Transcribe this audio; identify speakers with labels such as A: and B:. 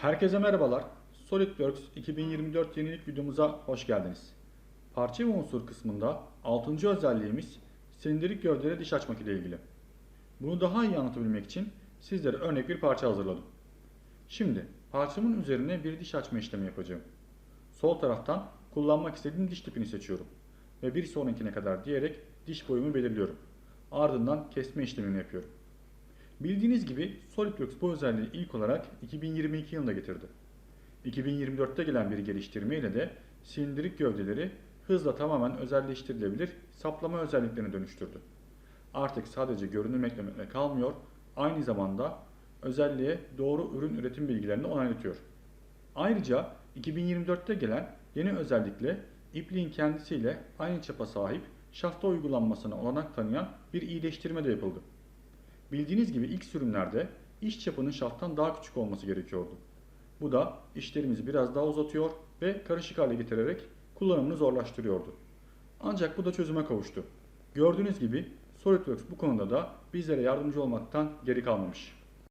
A: Herkese merhabalar. SolidWorks 2024 yenilik videomuza hoş geldiniz. Parça ve unsur kısmında 6. özelliğimiz silindirik gövdeli diş açmak ile ilgili. Bunu daha iyi anlatabilmek için sizlere örnek bir parça hazırladım. Şimdi parçamın üzerine bir diş açma işlemi yapacağım. Sol taraftan kullanmak istediğim diş tipini seçiyorum ve bir sonrakine kadar diyerek diş boyumu belirliyorum. Ardından kesme işlemini yapıyorum. Bildiğiniz gibi SolidWorks bu özelliği ilk olarak 2022 yılında getirdi. 2024'te gelen bir geliştirme ile de silindirik gövdeleri hızla tamamen özelleştirilebilir saplama özelliklerine dönüştürdü. Artık sadece görünüm eklemekle kalmıyor, aynı zamanda özelliğe doğru ürün üretim bilgilerini onaylatıyor. Ayrıca 2024'te gelen yeni özellikle ipliğin kendisiyle aynı çapa sahip şafta uygulanmasına olanak tanıyan bir iyileştirme de yapıldı. Bildiğiniz gibi ilk sürümlerde iş çapının şafttan daha küçük olması gerekiyordu. Bu da işlerimizi biraz daha uzatıyor ve karışık hale getirerek kullanımını zorlaştırıyordu. Ancak bu da çözüme kavuştu. Gördüğünüz gibi SolidWorks bu konuda da bizlere yardımcı olmaktan geri kalmamış.